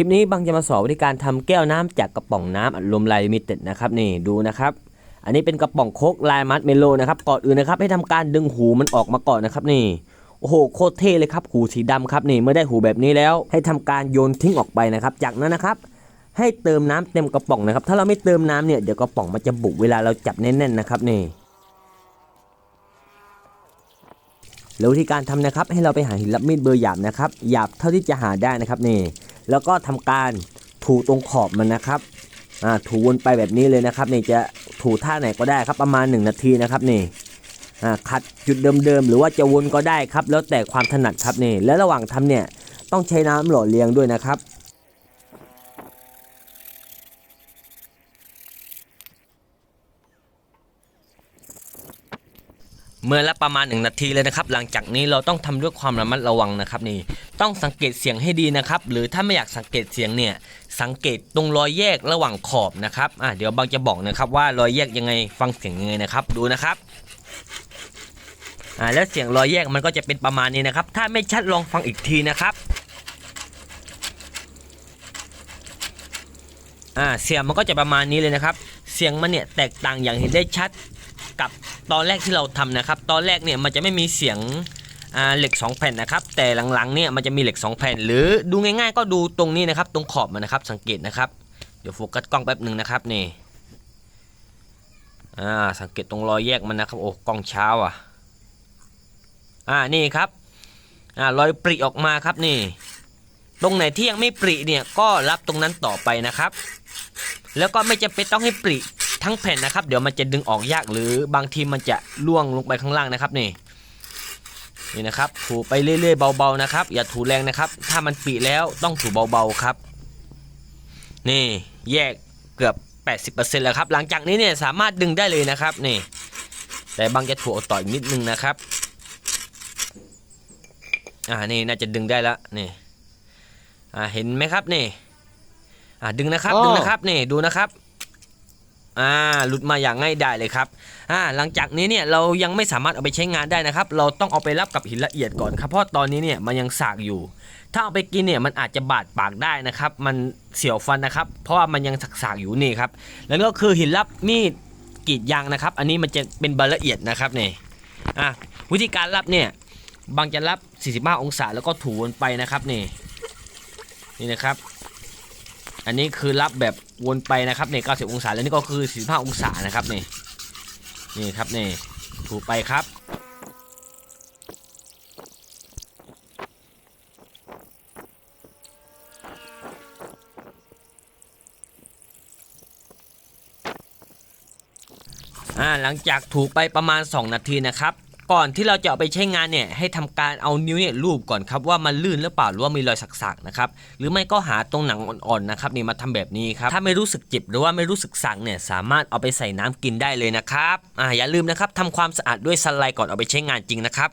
คลิปนี้บางจะมาสอนวิธีการทำแก้วน้ำจากกระป๋องน้ำอัดลมไลมิเต็ดนะครับนี่ดูนะครับ อันนี้เป็นกระป๋องโคกลายมัดเมโลนะครับก่อนอื่นนะครับให้ทำการดึงหูมันออกมาก่อนนะครับนี่โอ้โหโคตรเท่เลยครับหูสีดำครับนี่เมื่อได้หูแบบนี้แล้ว ให้ทำการโยนทิ้งออกไปนะครับ จากนั้นนะครับ ให้เติมน้ำเต็มกระป๋องนะครับ ถ้าเราไม่เติมน้ำเนี่ยเดี๋ยวกระป๋องมันจะบุกเวลาเราจับแน่นๆนะครับนี่แล้ววิธีการทำนะครับให้เราไปหาหินรับมีดเบอร์หยาบนะครับหยาบเท่าที่จะหาได้นะครับนี่ แล้วก็ทำการถูตรงขอบมันนะครับอ่าถูวนไปแบบนี้เลยนะครับนี่จะถูท่าไหนก็ได้ครับประมาณ 1 นาทีนะครับนี่อ่าขัดจุดเดิมๆหรือว่าจะวนก็ได้ครับ แล้วแต่ความถนัดครับนี่และระหว่างทำเนี่ยต้องใช้น้ำหล่อเลี้ยงด้วยนะครับ เมื่อละประมาณ 1 นาทีเลยนะครับ หลังจากนี้เราต้องทำด้วยความระมัดระวังนะครับนี่ต้องสังเกตเสียงให้ดีนะครับ หรือถ้าไม่อยากสังเกตเสียงเนี่ยสังเกตตรงรอยแยกระหว่างขอบนะครับอะเดี๋ยวบางจะบอกนะครับว่ารอยแยกยังไงฟังเสียงยังไงนะครับดูนะครับอ่าแล้วเสียงรอยแยกมันก็จะเป็นประมาณนี้นะครับ ถ้าไม่ชัดลองฟังอีกทีนะครับอ่าเสียงมันก็จะประมาณนี้เลยนะครับ เสียงมันเนี่ยแตกต่างอย่างเห็นได้ชัดกับ ตอนแรกที่เราทำนะครับ ตอนแรกเนี่ยมันจะไม่มีเสียงเหล็ก 2 แผ่นนะครับ แต่หลังๆเนี่ยมันจะมีเหล็ก 2 แผ่น หรือดูง่ายๆ ก็ดูตรงนี้นะครับ ตรงขอบมันนะครับ สังเกตนะครับ เดี๋ยวโฟกัสกล้องแป๊บหนึ่งนะครับนี่อ่าสังเกตตรงรอยแยกมันนะครับ โอ้กล้องเช้าอะอ่านี่ครับอ่ารอยปริออกมาครับนี่ ตรงไหนที่ยังไม่ปริเนี่ยก็รับตรงนั้นต่อไปนะครับ แล้วก็ไม่จำเป็นต้องให้ปริ ทั้งแผ่นนะครับ เดี๋ยวมันจะดึงออกยากหรือบางทีมันจะล่วงลงไปข้างล่างนะครับนี่นี่นะครับถูไปเรื่อยๆเบาๆนะครับ อย่าถูแรงนะครับ ถ้ามันปริแล้วต้องถูเบาๆครับ นี่แยกเกือบ 80%แล้วครับ หลังจากนี้เนี่ยสามารถดึงได้เลยนะครับนี่แต่บางจะถูเอาต่ออีกนิดนึงนะครับอ่านี่น่าจะดึงได้แล้วนี่อ่าเห็นไหมครับนี่อ่าดึงนะครับอ้อดึงนะครับนี่ดูนะครับ อ่าหลุดมาอย่างง่ายดายเลยครับอ่าหลังจากนี้เนี่ยเรายังไม่สามารถเอาไปใช้งานได้นะครับ เราต้องเอาไปรับกับหินละเอียดก่อนครับเพราะตอนนี้เนี่ยมันยังสากอยู่ ถ้าเอาไปกินเนี่ยมันอาจจะบาดปากได้นะครับ มันเสียวฟันนะครับ เพราะว่ามันยังสากๆอยู่นี่ครับแล้วก็คือหินรับมีดกรีดยางนะครับ อันนี้มันจะเป็นใบละเอียดนะครับนี่อะวิธีการรับเนี่ยบางจะรับ 45 องศาแล้วก็ถูวนไปนะครับนี่นี่นะครับ อันนี้คือรับแบบ วนไปนะครับเนี่ย90องศาแล้วนี่ก็คือ45องศานะครับนี่นี่ครับนี่ถูไปครับอ่าหลังจากถูไปประมาณ 2 นาทีนะครับ ก่อนที่เราจะเอาไปใช้งานเนี่ยให้ทำการเอานิ้วเนี่ยลูบก่อนครับว่ามันลื่นหรือเปล่าหรือว่ามีรอยสักๆนะครับหรือไม่ก็หาตรงหนังอ่อนๆนะครับนี่มาทำแบบนี้ครับถ้าไม่รู้สึกเจ็บหรือว่าไม่รู้สึกสักเนี่ยสามารถเอาไปใส่น้ำกินได้เลยนะครับอ่าอย่าลืมนะครับทำความสะอาดด้วยสไลด์ก่อนเอาไปใช้งานจริงนะครับ